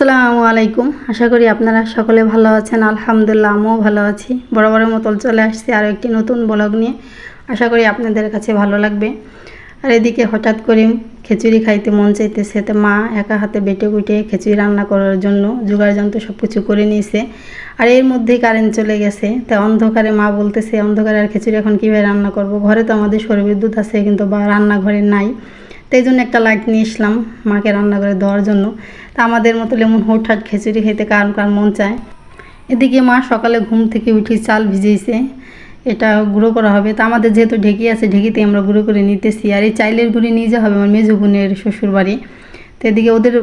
আসসালামু আলাইকুম। আশা করি আপনারা সকলে ভালো আছেন। আলহামদুলিল্লাহ, আমিও ভালো আছি। বরাবরের মতন চলে আসছি আরও একটি নতুন ব্লগ নিয়ে। আশা করি আপনাদের কাছে ভালো লাগবে। আর এদিকে হঠাৎ করে খিচুড়ি খাইতে মন চাইতেছে তো মা একা হাতে বেটে কুটে খিচুড়ি রান্না করার জন্য জোগাড় যন্ত্র সব কিছু করে নিয়েছে। আর এর মধ্যেই কারেন্ট চলে গেছে। তো অন্ধকারে মা বলতেছে, অন্ধকারে আর খিচুড়ি এখন কীভাবে রান্না করব? ঘরে তো আমাদের সৌর বিদ্যুৎ আছে, কিন্তু বা রান্নাঘরে নাই। তো এই জন্য একটা লাইট নিয়ে এসলাম মাকে রান্না করে দেওয়ার জন্য। তা আমাদের মতো লেমন হুটহাট খিচুড়ি খেতে কার কার মন চায়। এদিকে মা সকালে ঘুম থেকে উঠে চাল ভিজিয়েছে এটা গুঁড়ো করা হবে। তা আমাদের যেহেতু ঢেকি আছে ঢেকিতে আমরা গুঁড়ো করে নিতেছি। আর এই চাইলের গুঁড়ি নিয়ে যাওয়া হবে আমার মেজো বোনের শ্বশুর বাড়ি তো এদিকে ওদের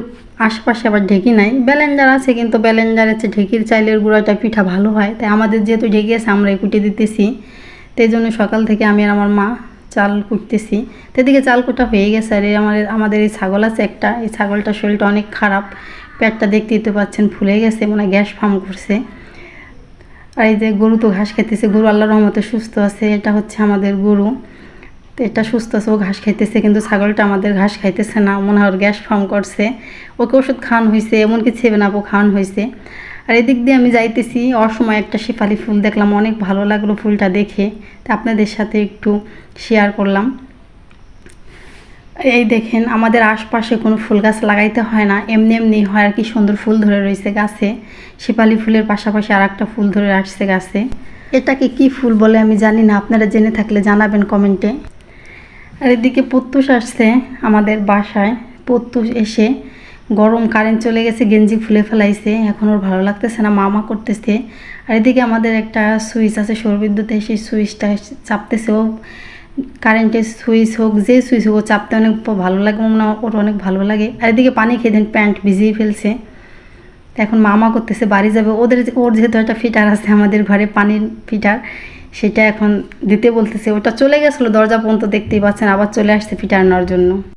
আশপাশে আবার ঢেকি নাই। ব্যালেন্ডার আছে, কিন্তু ব্যালেন্ডার আছে ঢেকির চাইলের গুঁড়াটা পিঠা ভালো হয়। তাই আমাদের যেহেতু ঢেকি আছে আমরা কুটে দিতেছি। তো এই জন্য সকাল থেকে আমি আর আমার মা চাল কুটতেছি। তো এদিকে চাল কুটা হয়ে গেছে। আর আমার আমাদের এই ছাগল আছে একটা। এই ছাগলটার শরীরটা অনেক খারাপ। পেটটা দেখতেই তো পাচ্ছেন, ফুলে গেছে মানে গ্যাস ফার্ম করছে। আর এই যে গরু তো ঘাস খেতেছে গরু আল্লাহর রহমতে সুস্থ আছে। এটা হচ্ছে আমাদের গরু। তো এটা সুস্থ আছে, ও ঘাস খাইতেছে, কিন্তু ছাগলটা আমাদের ঘাস খাইতেছে না। মনে হয় ওর গ্যাস ফার্ম করছে। ওকে ওষুধ খাওয়ানো হয়েছে এমনকি ছেবে না ও খাওয়ানো হয়েছে আর এদিক দিয়ে আমি যাইতেছি, অসময় একটা শেফালি ফুল দেখলাম, অনেক ভালো লাগল ফুলটা দেখে। তা আপনাদের সাথে একটু শেয়ার করলাম। এই দেখেন, আমাদের আশপাশে কোনো ফুল গাছ লাগাইতে হয় না, এমনি এমনি হয় আর কি সুন্দর ফুল ধরে রয়েছে গাছে। শেফালি ফুলের পাশাপাশি আর একটা ফুল ধরে আসছে গাছে। এটাকে কি ফুল বলে আমি জানি না, আপনারা জেনে থাকলে জানাবেন কমেন্টে। আর এদিকে প্রত্যুষ আসছে আমাদের বাসায়। প্রত্যুষ এসে গরম কারেন্ট চলে গেছে, গেঞ্জি ফুলে ফেলাইছে, এখন ওর ভালো লাগতেছে না, মামা করতেছে। আর এদিকে আমাদের একটা সুইচ আছে সৌরবিদ্যুতে, সেই সুইচটা চাপতেছে ও। কারেন্টের সুইচ হোক, যে সুইচ হোক, ও চাপতে অনেক ভালো লাগে, মনে ওর অনেক ভালো লাগে। আর এদিকে পানি খেয়ে দেন, প্যান্ট ভিজিয়ে ফেলছে। এখন মামা করতেছে, বাড়ি যাবে। ওদের ওর যেহেতু একটা ফিটার আছে আমাদের ঘরে, পানির ফিটার, সেটা এখন দিতে বলতেছে। ওটা চলে গেছিল দরজা পর্যন্ত, দেখতেই পাচ্ছেন, আবার চলে আসছে ফিটার নেওয়ার জন্য।